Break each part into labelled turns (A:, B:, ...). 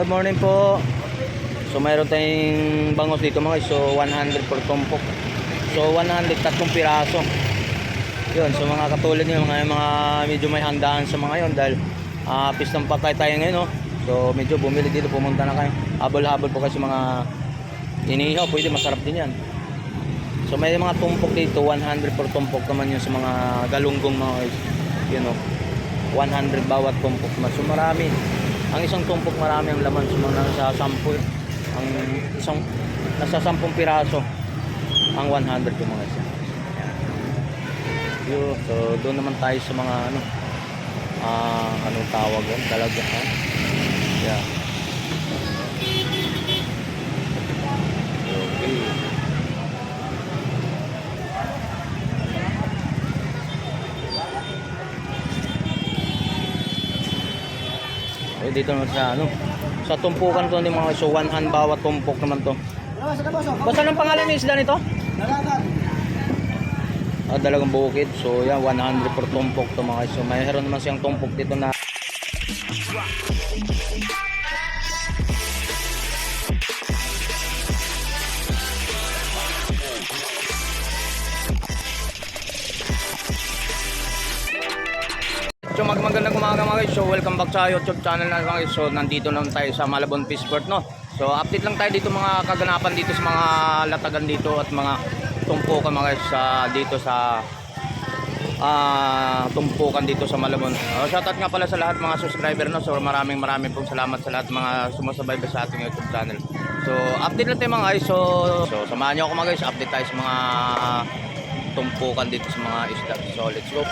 A: Good morning po. So mayroon tayong bangos dito mga. So 100 per tumpok. So 100 tatlong piraso. Yun, so mga katulad nyo, mga, mga medyo may handaan sa mga yon dahil ah pistang patay tayo ngayon, no? So medyo bumili dito, pumunta na kayo. Habol-habol po kasi mga inihaw, pwede masarap din yan. So may mga tumpok dito, 100 per tumpok naman yun sa mga galunggong mga. Yun, no? 100 bawat tumpok. So marami. Ang isang tumpok marami ang laman. Mga nasa 10. Ang isang nasa 10 piraso ang 100 yung mga isa. So doon naman tayo sa mga ano ah anong tawag yun? Talaga ha? Yeah. Okay. Eh, dito naman sa ano sa tumpukan to ni mga so one hand bawat tumpok naman to.
B: Oh, sa kaboso.
A: Basta anong pangalan ng isda nito?
B: Dalagan.
A: Ah, dalagang bukid. So, yan, 100 per tumpok to mga. So, mayroon naman siyang tumpok dito na guys. So welcome back sa YouTube channel na guys. So nandito naman tayo sa Malabon Fishport no. So update lang tayo dito mga kaganapan dito sa mga latagan dito at mga tumpukan mga guys sa dito sa ah tumpukan dito sa Malabon. Uh, shoutout nga pala sa lahat mga subscriber no. So maraming maraming pong salamat sa lahat mga sumasabay sa ating YouTube channel. So update lang tayo mga guys. So, so samahan niyo ako mga guys. Update tayo sa mga tumpukan dito sa mga isda. So let's go.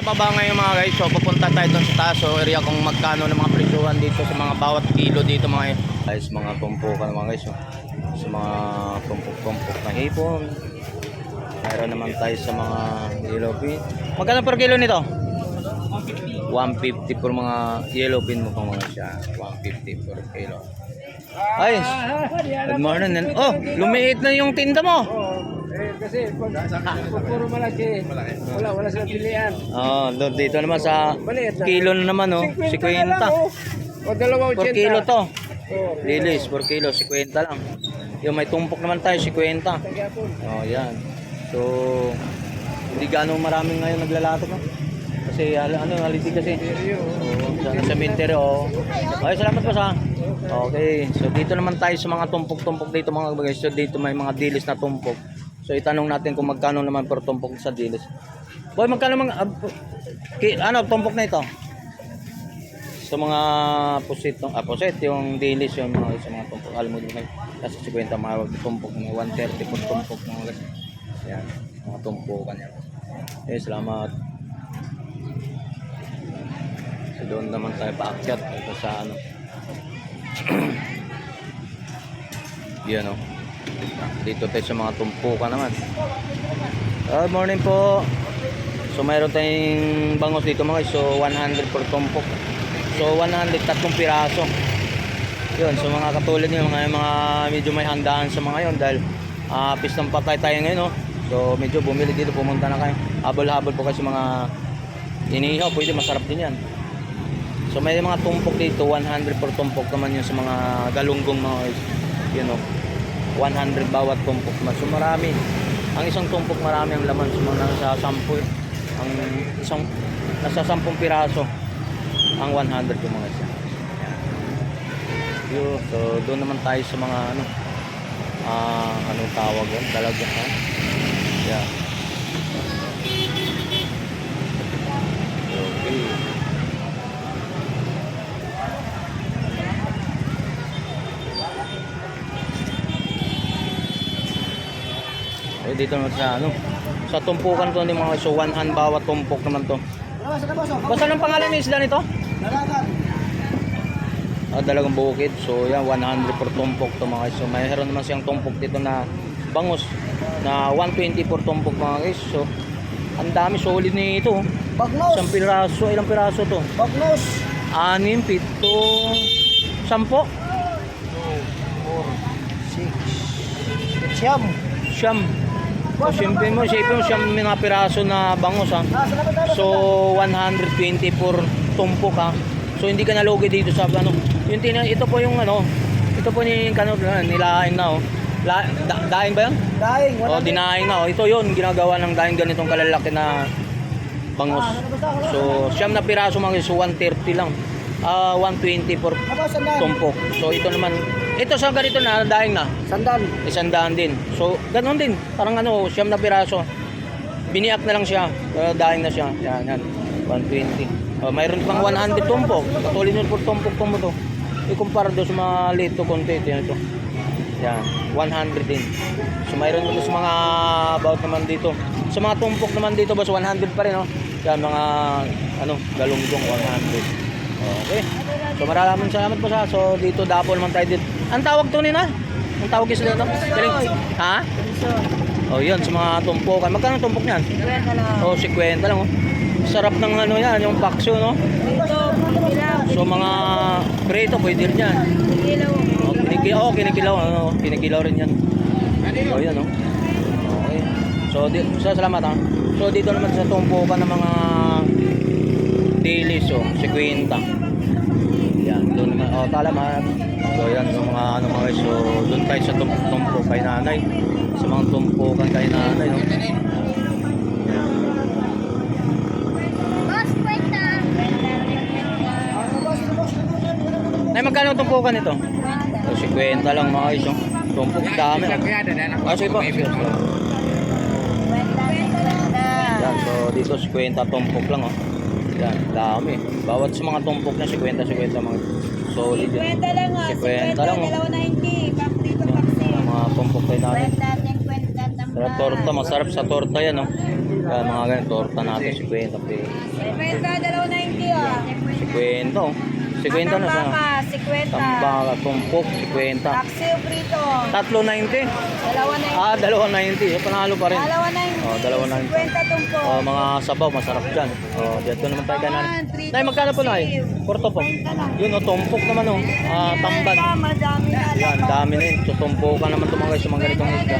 A: Sa baba ngayon mga guys, so pupunta tayo doon sa taas. So area kung magkano ng mga presyuhan dito sa mga bawat kilo dito mga guys, mga tumpukan mga guys. So, sa mga tumpok-tumpok na hipon. Mayroon naman tayo sa mga yellow pin. Magkano per kilo nito? 150 per mga yellow pin mo pang mga siya. 150 per kilo. Ay, good morning. Oh, lumiit na yung tinda mo.
B: Kasi pag pag puro malaki, wala, wala silang pilihan.
A: Oh, doon dito naman sa kilo na naman oh, 50.
B: na lang, oh. O dalawa
A: 4 kilo to.
B: Oh,
A: Lilis, 4 kilo, 50 lang. Yung may tumpok naman tayo, 50.
B: tagapon.
A: Oh, yan. So, hindi gaano maraming ngayon naglalato no? Kasi ano, ano holiday kasi.
B: Seryo.
A: Oh, sa sa cemetery oh. Ay, salamat po sa. Okay, so dito naman tayo sa mga tumpok-tumpok dito mga bagay. So dito may mga dilis na tumpok. So itanong natin kung magkano naman per tumpok sa dilis. Boy, magkano mga ah, ki, ano tumpok na ito? Sa mga pusit, ah, pusit yung dilis yung mga sa mga tumpok. Alam mo din may nasa 50 mga tumpok may 130 per tumpok mga guys. Yan, mga tumpukan yan. Eh, salamat. So doon naman tayo paakyat ito sa ano. Yan o. Dito tayo sa mga tumpukan naman. Good morning po. So mayroon tayong bangos dito mga. So 100 per tumpok. So 100 tatlong piraso. Yun, so mga katulad nyo, mga, mga medyo may handaan sa mga yon dahil ah pistang patay tayo ngayon, no? So medyo bumili dito, pumunta na kayo. Habol-habol po kasi mga inihaw, pwede masarap din yan. So may mga tumpok dito, 100 per tumpok naman yun sa mga galunggong mga. Yun, no? 100 bawat tumpok. So marami. Ang isang tumpok marami ang laman. So nasa 10. Ang isang nasa 10 piraso ang 100 yung mga isa. Yun. So doon naman tayo sa mga ano ah anong tawag yun? Talaga ha? Yeah. Okay. Dito naman sa ano sa tumpukan to ni mga so one hand bawat tumpok naman to. Basta anong pangalan ng isda nito?
B: Dalagan.
A: Ah, dalagang bukid. So yan 100 per tumpok to mga guys. So mayroon naman siyang tumpok dito na bangus na 120 per tumpok mga guys. So ang dami solid nito.
B: Bagnos.
A: Isang piraso, ilang piraso to?
B: Bagnos.
A: Anim, pito, sampo.
B: Siyam.
A: siyam. O, siyempre mo, siyempre mo siyam mga piraso na bangus ha.
B: Ah.
A: So 120 per tumpok ha. So hindi ka nalugi dito sa ano. Yung tina, ito po yung ano, ito po yung kano nilain na oh. La, da, daing ba yan?
B: Daing,
A: O, dinaing na. O, ito yun, ginagawa ng daing ganitong kalalaki na bangus. So, siyam na piraso mga so 130 lang. Ah, 120 for tumpok. So, ito naman, ito sa ganito na, daing na.
B: Sandal.
A: Isang daan din. So, ganun din. Parang ano, siyam na piraso. Biniak na lang siya. Uh, daing na siya. Yan, yan. 120. Oh, mayroon pang 100 tumpok. Katulad nun for tumpok po mo to. Ikumpara doon sa mga lito konti. Ito yan ito. Yan. 100 din. So, mayroon dito sa mga about naman dito. Sa mga tumpok naman dito, boss, 100 pa rin, oh. Yan, mga, ano, galunggong 100. Okay. So, maraming salamat po sa. So, dito, dapo naman tayo dito. Ang tawag to nila? Ang tawag isa dito? Galing. Ha? Oh, yun, sa mga tumpukan. Magkano ang tumpok niyan?
C: Kwenta lang.
A: Oh, 50 lang, oh. Sarap ng ano yan, yung pakso, no? So, mga prito, pwede rin yan. Oh, kinikilaw, oh, kinikilaw, ano, kinikilaw rin yan. Oh, yan, oh. Okay. So, di, so, salamat, ha. So, dito naman sa tumpukan ng mga daily, so, 50. Yan, doon naman, oh, talamat. So, yan, yung mga, ano, mga, guys, so, doon tayo sa tum tumpok kay nanay. Sa mga tumpukan kay nanay, no?
C: Kwenta.
A: Nay, magkano tumpukan ito? So, 50 lang mga oh. Tumpok, dami, oh. Ah, sige po. Sige,
C: kwenta.
A: Yan, so dito 50 tumpok lang oh. Yan, dami. Bawat sa mga tumpok na 50 50 mga solid yan.
C: Kwenta lang ah.
A: 50 lang, oh.
C: Dalawa na hindi. Pak dito,
A: ang mga tumpok tayo natin.
C: Kwenta natin, kwenta.
A: Sarap torta, masarap sa torta yan oh. Yan, mga ganyan, torta natin 50 pe.
C: Kwenta, dalawa na hindi ah.
A: 50 oh. 50 na sa
C: Tambaka, si kwenta.
A: tambaka, tumpok, 50.
C: Paksi o prito.
A: Tatlo 90.
C: Dalawa na
A: Ah, dalawa 90. Eh, panalo pa rin.
C: Dalawa.
A: Oh, dalawa na hindi.
C: Kwenta tumpo.
A: Oh, mga sabaw, masarap dyan. Oh, dito naman tayo kanan. Nay, magkano po na Porto po. Yun, oh, tumpok naman oh. Ah.
C: Kwenta, madami na.
A: Yan, dami na yun. So, tumpukan naman ito mga guys, yung mga ganitong isda.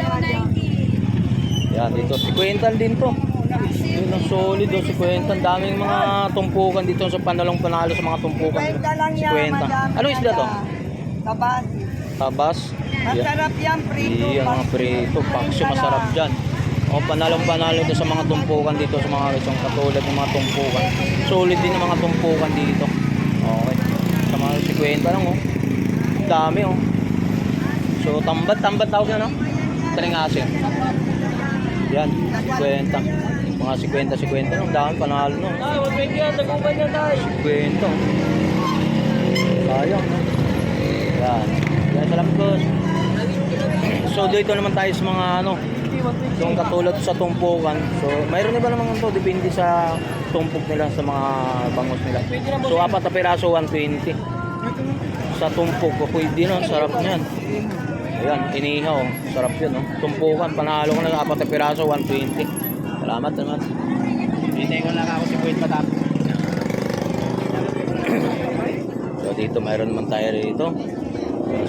A: Yan, dito, si Quentin din to. Yun, ang solid oh, si Quentin. Daming mga tumpukan dito sa panalong panalo sa mga tumpukan.
C: Kwenta lang
A: Si
C: yan, madami
A: Ano isda to? Tabas. Yan.
C: Masarap yan, prito.
A: Iyan, mga prito. Paksyo, masarap dyan. O, panalong panalo to sa mga tumpukan dito sa mga yung katulad ng mga tumpukan. Solid din ang mga tumpukan dito. Okay. Sa mga si Quentin lang oh. Dami oh. So, tambat, tambat tawag na no? Taring asin. Yan, 50. Mga 50, 50. Ang dami, panalo no.
B: Ah, 120 yan. Naguban na tayo.
A: 50. Sayang, no? Yan. Yan, salamat boss. So, dito naman tayo sa mga ano, yung katulad sa tumpukan. So, mayroon iba naman ito, depende sa tumpok nila, sa mga bangus nila. So, apat na piraso, 120. Sa tumpok, ko pwede no, sarap niyan. Ayan, inihaw, sarap yun, no? Tumpukan, panalo ko na apat na piraso, 120. Salamat naman.
B: Hindi ko lang ako si Kuwait matapos.
A: So dito mayroon naman tayo rito.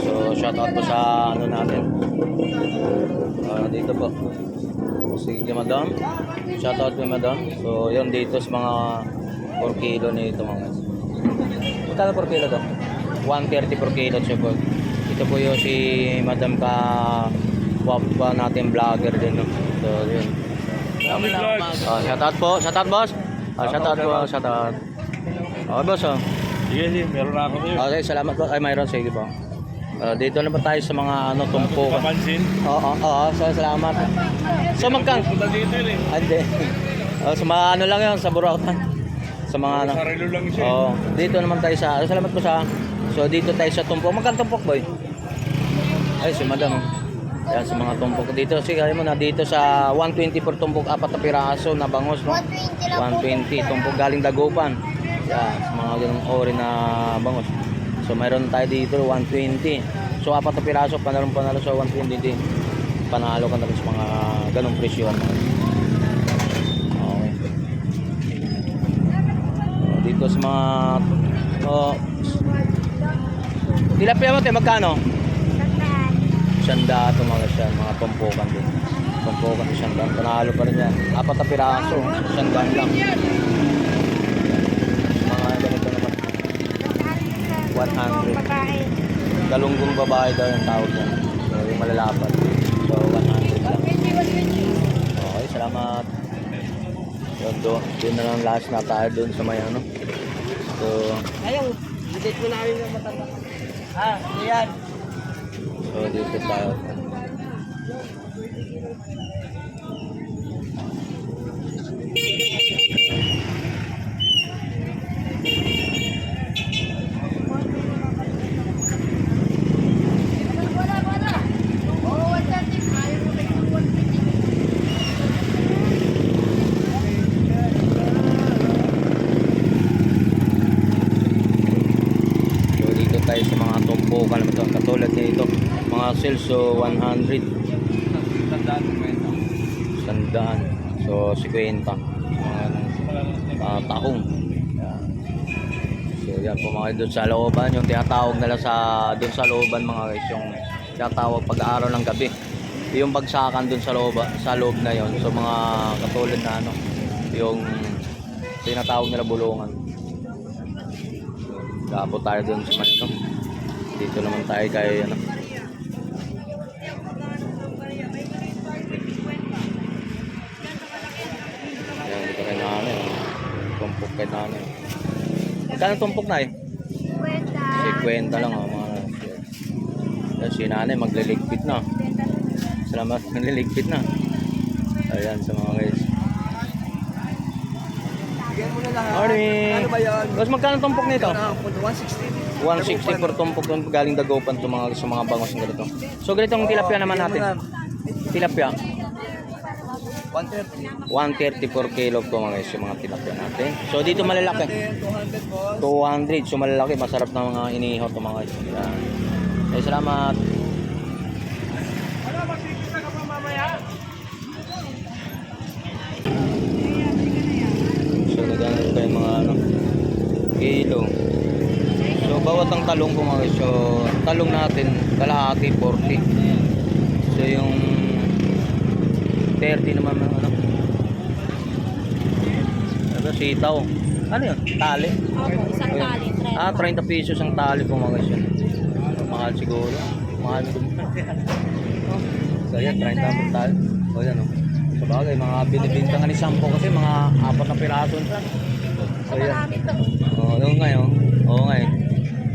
A: So shout out po sa ano natin. Ah, dito po. Si Madam. Shout out kay Madam. So yun dito sa mga 4 kilo nito mga guys. Magkano per kilo to? 130 per kilo siya po. Ito po yung si Madam ka wapa natin vlogger din. No? So yun. Ah, shout out po. Shout out boss. Ah, shout out po. Shout out. Okay boss oh.
B: Sige, sige. Meron na ako sa'yo.
A: Okay, salamat po. Ay, mayroon. Sige po. Ah, dito na ba tayo sa mga ano, tumpukan?
B: Papansin.
A: Oo, oo, so, salamat. So, magkan...
B: Punta dito yun eh.
A: Ah, Hindi. Oh, sa mga ano lang yun, sa Burautan. Sa mga ano.
B: Sarilo lang siya.
A: Oo, dito naman tayo sa... Salamat po sa... So, dito tayo sa tumpok. Magkan tumpok, boy? Ay, si madam. oh. Yan, sa mga tumpok. Dito, sige, mo na dito sa 120 per tumpok, apat na piraso na bangos, no? 120 tumpok galing Dagupan. Yan, sa mga ganung ori na bangos. So mayroon tayo dito 120. So apat na piraso panalo panalo sa 120 din. Panalo ka na rin sa mga ganung presyo. Okay. So, dito sa mga oh, Tilapia mo, te, magkano? Sanda ito mga siya, mga tumpukan din. Tumpukan sa sanda. Panalo pa rin yan. Apat na piraso, sandaan lang. 100.
C: babae.
A: Galunggong babae daw yung tawag niya. So, yung malalapat. So, 100 lang. Okay, salamat. So, doon, doon na lang last na tayo doon sa may ano. So,
B: Ayun, visit mo namin yung matanda. Ah, yan.
A: so dito tayo. So, dito tayo sa mga tumpukan naman ito. Katulad nito, sales so 100.
B: Tandaan mo ito.
A: Sandaan. So, 50. Mga uh, tahong. Yan. So, yan po mga doon sa looban. Yung tinatawag nila sa doon sa looban mga guys. Yung tinatawag pag-aaral ng gabi. Yung bagsakan doon sa loob, sa loob na yon So, mga katulad na ano, yung tinatawag nila bulungan. Gapo tayo doon sa ano. Dito naman tayo kay ano. Ayan, dito kay nanay. oh. Tumpok kay nanay. Magkano tumpok na eh?
C: Kwenta.
A: 50 lang oh, mga Yan, si nanay magliligpit na. Salamat, magliligpit na. Ayan sa mga guys.
B: Na.
A: Morning!
B: Ano ba yan?
A: Boss, magkano tumpok nito?
B: Ah, 160.
A: 160 per tumpok doon galing Dagupan to mga sa mga bangos na ganito. So ganitong tilapia naman natin. Tilapia.
B: 130.
A: 130 per kilo po mga guys yung mga tilapia natin. So dito malalaki.
B: 200 boss.
A: 200. So malalaki. Masarap na mga inihaw to mga guys. Yan. Ay, salamat. So naghanap tayo mga ano, kilo. So bawat ang talong po mga guys. So talong natin kalahati 40. So yung 30 naman ng ano. Ano sitaw? Ano yun? Tali?
C: Opo, isang tali.
A: Ah, 30 pesos ang tali po mga guys yun. Mahal siguro. Mahal din. so yan, 30 ang tali. O yan o. Sa bagay, mga binibinta nga ni Sampo kasi mga apat na piraso. So yan.
C: Marami to.
A: Oo, oh, ngayon. Oo ngayon.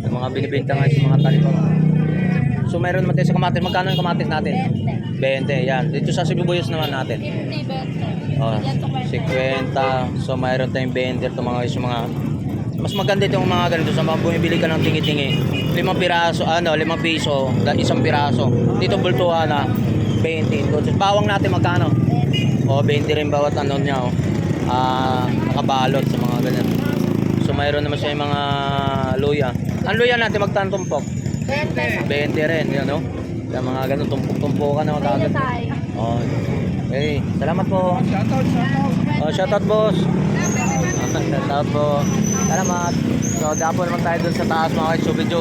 A: Yung mga binibinta nga sa mga tali pa. So meron naman tayo sa kamatis. Magkano yung kamatis natin? 20. Yan. Dito sa Sibuyos naman natin.
C: 50, 20.
A: Oh,
C: Yan to
A: 50.
C: 50.
A: So mayroon tayong 20 ito mga guys, yung mga mas maganda itong mga ganito sa mga bumibili ka ng tingi-tingi. Limang piraso, ano, limang piso, isang piraso. Dito bultuhan na 20. Ito, bawang natin magkano? O, 20 rin bawat ano niya, oh. Ah, nakabalot sa mga ganyan. So mayroon naman siya yung mga luya. Ang luya natin magkano tumpok?
C: 20.
A: 20 rin, yun, no? Yung mga ganun, tumpok-tumpokan na
C: tayo.
A: Oh. Okay, salamat po.
B: Shoutout, shoutout.
A: Oh, shoutout boss. shoutout po. Salamat. So, dapo naman tayo dun sa taas mga guys. So, medyo,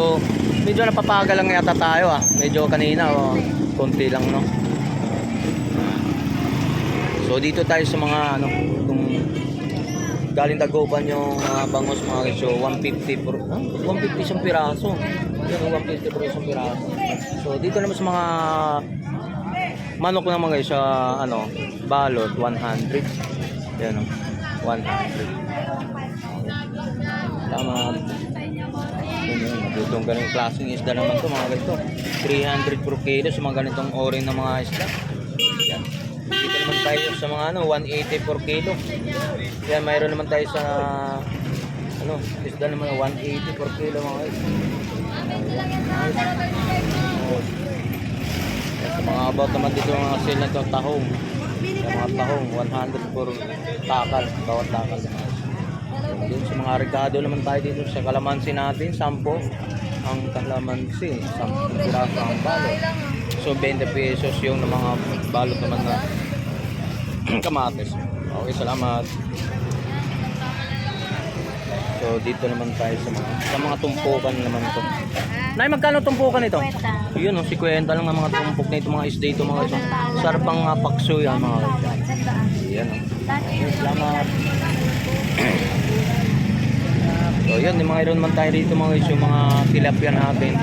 A: medyo napapagal lang yata tayo ah. Medyo kanina, oh, konti lang, no? So, dito tayo sa mga, ano, kung galing Dagupan yung mga bangos mga guys. So, 150 per, ah, 150 isang piraso. Yun, 150 per isang piraso. So, dito naman sa mga manok naman guys sa ano, balot 100. Yan oh. 100. Tama. Itong ganung klaseng isda naman to mga ganito. 300 per kilo sa mga ganitong ori ng mga isda. Yan. Dito naman tayo sa mga ano, 180 per kilo. Yan, mayroon naman tayo sa ano, isda naman 180 per kilo mga guys. Sa mga about naman dito mga sale na to, tahong. Yung mga tahong, 100 per takal, bawat takal. Dito sa mga regado naman tayo dito sa kalamansi natin, 10 ang kalamansi, 10 piraso ang balot. So 20 pesos yung mga balot naman na kamatis. Okay, salamat. So dito naman tayo sa mga sa mga tumpukan naman to. Nay, magkano tumpukan ito?
C: 50.
A: Yun, oh, si Kwenta lang ang mga tumpok na ito, mga isda ito, mga ito. Sarap ang uh, pakso yan, mga ito. Yan, oh. Salamat. So yun, yung mga iron man tayo dito mga yung mga tilapia natin.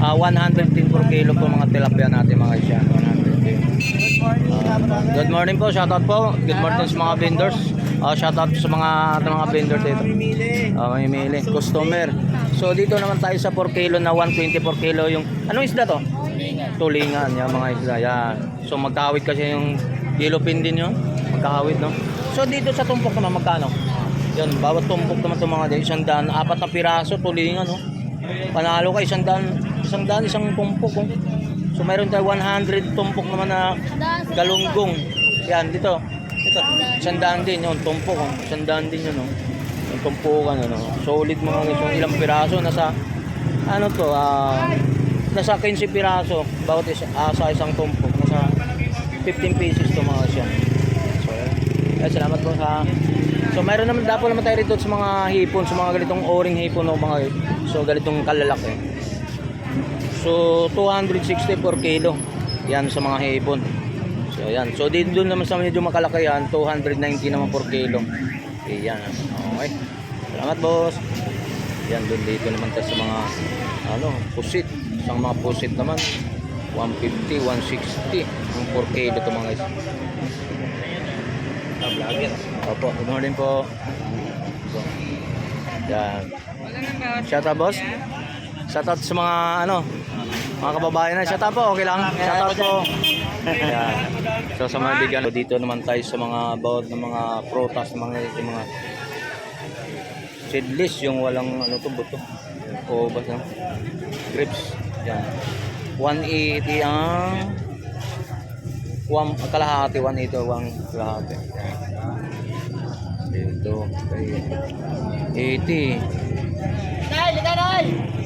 A: Ah, 110 per kilo po mga tilapia natin mga yan. 110. Ah, good morning po, shoutout po. Good morning sa mga vendors. Ah, shoutout sa mga mga vendors dito. Ah, mamimili. Customer. So dito naman tayo sa 4 kilo na 120 per kilo yung anong isda to? Tulingan, yung mga isda. Yan. So magkahawit kasi yung yellowfin din yun. Magkahawit, no? So dito sa tumpok naman magkano? Yan, bawat tumpok naman itong mga dito, isang daan, apat na piraso, tulingan, no? Panalo ka, isang daan, isang daan, isang tumpok, oh. So mayroon tayo 100 tumpok naman na galunggong. Yan, dito. Ito, isang daan din yun, tumpok, oh. Isang daan din yun, no? Yung tumpukan, ano? Solid mga guys, yung ilang piraso, nasa, ano to, ah, nasa 15 piraso, bawat isa, ah, sa isang tumpok, nasa 15 pieces to mga siya. So, eh, salamat po sa So mayroon naman dapo naman tayo rito sa mga hipon, sa mga ganitong o-ring hipon o mga so ganitong kalalaki. So 260 per kilo. Yan sa mga hipon. So yan. So dito doon naman sa medyo makalaki yan, 290 naman per kilo. Yan. Okay. Salamat boss. Yan doon dito naman tayo sa mga ano, pusit. Sa mga pusit naman 150, 160 ang per kilo to mga guys. Vlogger. Opo, good morning po. So, yan. Shout out boss. Shout out sa mga ano, mga kababayan na. Shout out po, okay lang. Shout out po. Yan. So sa mga bigyan dito naman tayo sa mga bawat ng mga prutas, mga yung mga seedless yung walang ano to buto. O basta grapes. Yan. 180 ang one kalahati 180 one kalahati dito kay 80
B: Nay, liga nay!